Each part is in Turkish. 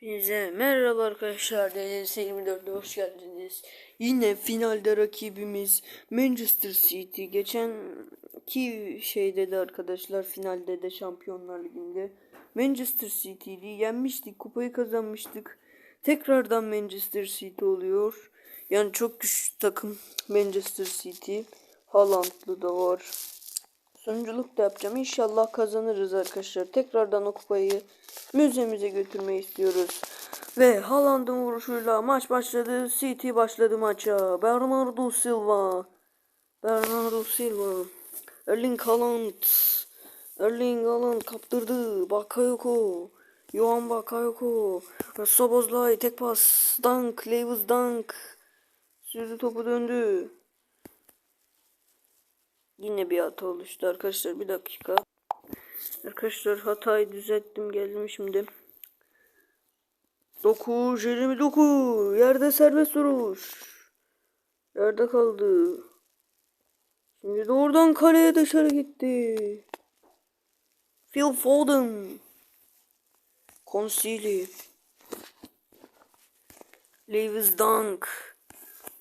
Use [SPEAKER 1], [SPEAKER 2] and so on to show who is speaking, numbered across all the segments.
[SPEAKER 1] Hepinize merhaba arkadaşlar. DLS 24'de hoş geldiniz. Yine finalde rakibimiz Manchester City. Geçen ki şeyde de arkadaşlar finalde de Şampiyonlar Ligi'nde Manchester City'yi yenmiştik. Kupayı kazanmıştık. Tekrardan Manchester City oluyor. Yani çok güçlü takım Manchester City. Haaland'lı da var. Sunuculuk da yapacağım. İnşallah kazanırız arkadaşlar. Tekrardan o kupayı müzemize götürmeyi istiyoruz. Ve Haaland'ın vuruşuyla maç başladı. City başladı maça. Bernardo Silva. Bernardo Silva. Erling Haaland. Erling Haaland kaptırdı. Bakayoko. Johan Bakayoko. Sobozlay tek pas. Dunk. Lewis Dunk. Sürdü topu döndü. Yine bir hata oluştu arkadaşlar. Bir dakika. Arkadaşlar hatayı düzelttim geldim şimdi. Doku, Jeremy Doku. Yerde serbest vuruş. Yerde kaldı. Şimdi de oradan kaleye dışarı gitti. Phil Foden. Consili. Lewis Dunk.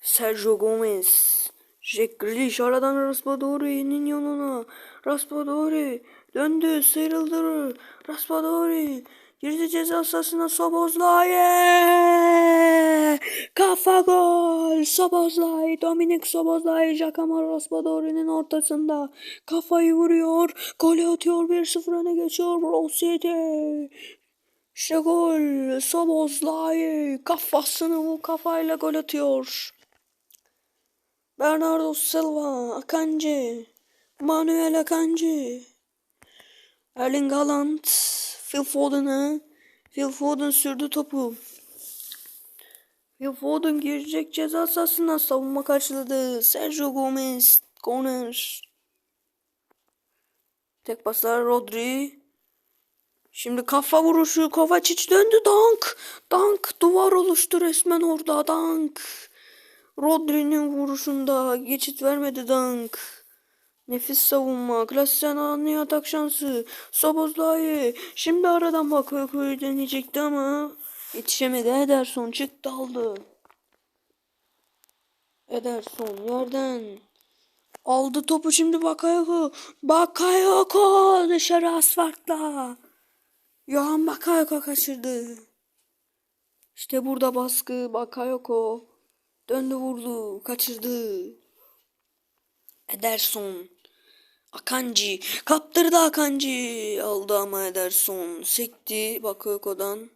[SPEAKER 1] Sergio Gomez. Jack Grealish aradan Raspadori'nin yanına. Raspadori döndü sıyrıldı. Raspadori girdi ceza sahasına Sobozlay. Kafa gol. Sobozlay. Dominik Sobozlay. Giacomo Raspadori'nin ortasında. Kafayı vuruyor. Gol atıyor. 1-0 öne geçiyor. Rossi. İşte gol. Sobozlay kafasını o kafayla gol atıyor. Bernardo Silva, Akanji, Manuel Akanji, Erling Haaland, Phil Foden'a, Phil Foden sürdü topu. Phil Foden girecek ceza sahasına savunma karşıladı. Sergio Gomez, corner. Tek paslar Rodri. Şimdi kafa vuruşu Kovacic döndü Dank. Dank duvar oluştu resmen orada Dank. Rodri'nin vuruşunda geçit vermedi Dank. Nefis savunma. Klasyana'nın atak şansı. Sobozlayı. Şimdi aradan Bakayoko'yu deneyecekti ama yetişemedi. Ederson çıktı aldı. Ederson yerden aldı topu şimdi Bakayoko. Bakayoko dışarı asfaltla. Yohan Bakayoko kaçırdı. İşte burada baskı Bakayoko. Döndü vurdu. Kaçırdı. Ederson. Akanji. Kaptırdı Akanji. Aldı ama Ederson. Sekti Bakayoko'dan.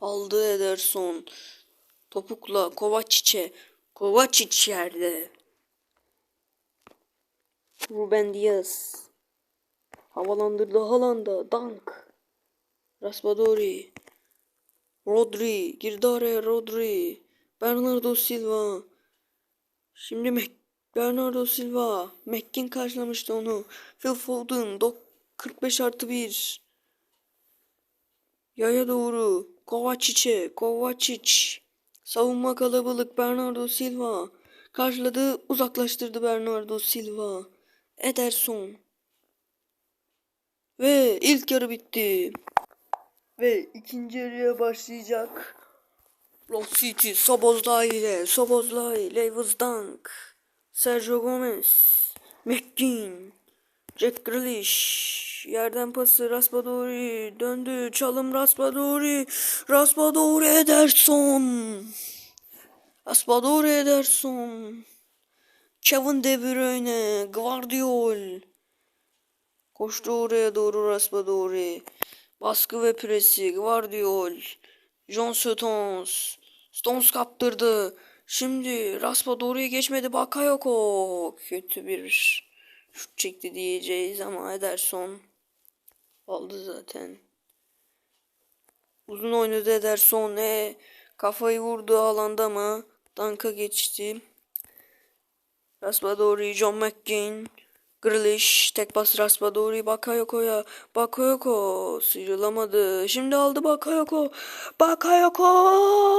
[SPEAKER 1] Aldı Ederson. Topukla Kovacic'e. Kovacic yerde. Ruben Diaz. Havalandırdı Haaland'a. Dank. Raspadori. Rodri. Girdi araya Rodri. Bernardo Silva. Şimdi Mac Bernardo Silva. McKin karşılamıştı onu. Phil Foden. 45 artı 1. Yaya doğru. Kovacic'e. Kovacic. Savunma kalabalık. Bernardo Silva. Karşıladı. Uzaklaştırdı Bernardo Silva. Ederson. Ve ilk yarı bitti. Ve ikinci yarıya başlayacak. Lost City, Sobozlay ile Sobozlay, Lewis Dunk, Sergio Gomez, McGinn, Jack Grealish, yerden pası Raspadori, döndü, çalım Raspadori, Raspadori Ederson, Raspadori Ederson, Kevin De Bruyne, Guardiol, koştu oraya doğru Raspadori, baskı ve presi, Guardiol, John Stones. Stones kaptırdı. Şimdi Raspa doğruya geçmedi. Bakayoko. Kötü bir şut çekti diyeceğiz ama Ederson aldı zaten. Uzun oynadı Ederson. E, kafayı vurdu alanda mı? Danka geçti. Raspa doğru John McGinn. Grealish tek pas Raspadori Bakayoko'ya. Bakayoko sıyrılamadı. Şimdi aldı Bakayoko. Bakayoko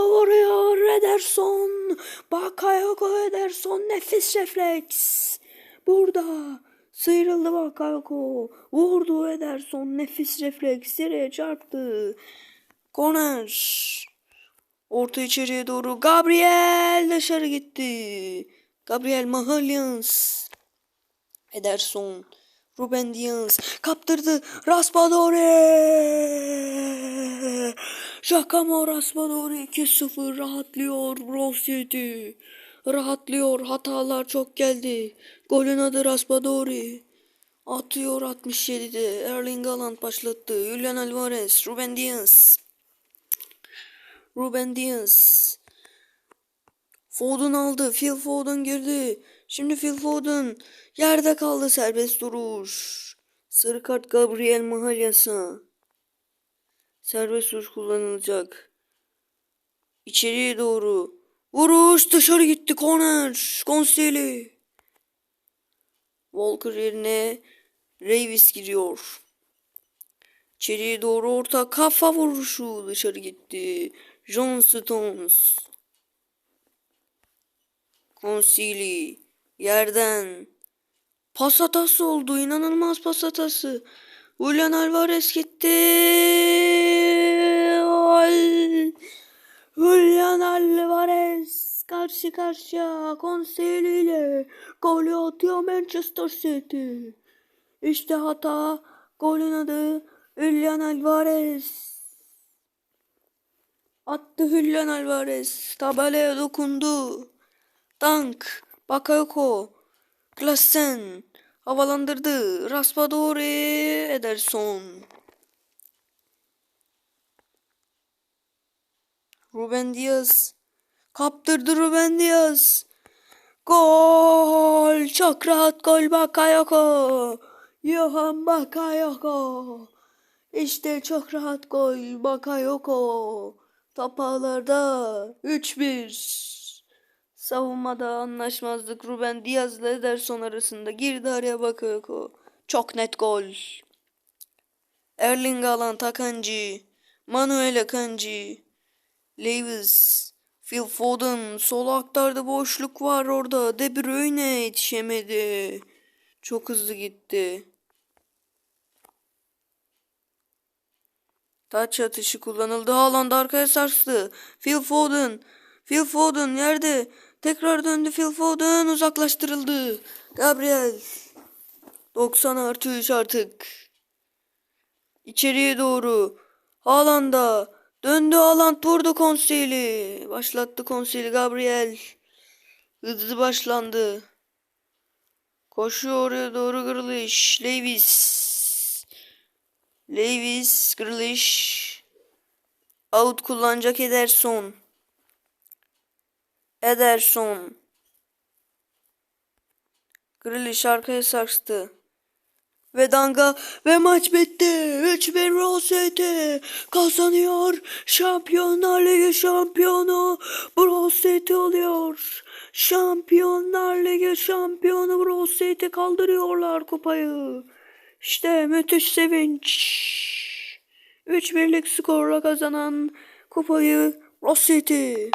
[SPEAKER 1] vuruyor Ederson. Bakayoko Ederson nefis refleks. Burada sıyrıldı Bakayoko. Vurdu Ederson nefis refleks. Direğe çarptı. Corner. Orta içeriye doğru Gabriel dışarı gitti. Gabriel Mahalyans. Ederson. Ruben Diaz kaptırdı. Raspadori. Giacomo Raspadori 2-0 rahatlıyor Bro City. Rahatlıyor. Hatalar çok geldi. Golün adı Raspadori. Atıyor 67'de. Erling Haaland başlattı. Julian Alvarez. Ruben Diaz. Ruben Diaz. Foden aldı. Phil Foden girdi. Şimdi Phil Foden yerde kaldı serbest duruş. Sarı kart Gabriel Mahalyas'a. Serbest duruş kullanılacak. İçeriye doğru. Vuruş dışarı gitti corner. Konseli. Walker yerine Reeves giriyor. İçeriye doğru orta kafa vuruşu dışarı gitti. John Stones. Konsili yerden pas hatası oldu. inanılmaz pas hatası. Julian Alvarez gitti. Gol. Julian Alvarez karşı karşıya Konsili ile golü atıyor Manchester City. İşte hata. Golün adı Julian Alvarez. Attı Julian Alvarez. Tabelaya dokundu. Dank. Bakayoko. Klassen. Havalandırdı. Raspadori. Ederson. Ruben Diaz. Kaptırdı Ruben Diaz. Gol. Çok rahat gol Bakayoko. Johan Bakayoko. İşte çok rahat gol Bakayoko. Top ağlarda 3-1. Savunmada anlaşmazlık Ruben Diaz ile Ederson arasında girdi araya Bakayoko. Çok net gol. Erling Haaland Akanji. Manuel Akanji. Lewis. Phil Foden. Sol aktarda boşluk var orada. De Bruyne yetişemedi. Çok hızlı gitti. Taç atışı kullanıldı. Haaland arkaya sarstı. Phil Foden. Phil Foden yerde. Tekrar döndü Phil Foden. Uzaklaştırıldı. Gabriel. 90 artı 3 artık. İçeriye doğru. Haaland'a. Döndü Haaland vurdu konseyli. Başlattı konseyli Gabriel. Hızlı başlandı. Koşuyor oraya doğru Grealish. Lewis. Lewis, Grealish. Out kullanacak Ederson. Ederson. Grealish arkaya sarstı. Ve Danga ve maç bitti. 3-1 Rosette kazanıyor. Şampiyonlar Ligi şampiyonu Rosette oluyor. Şampiyonlar Ligi şampiyonu Rosette kaldırıyorlar kupayı. İşte müthiş sevinç. 3 birlik skorla kazanan kupayı Rosette.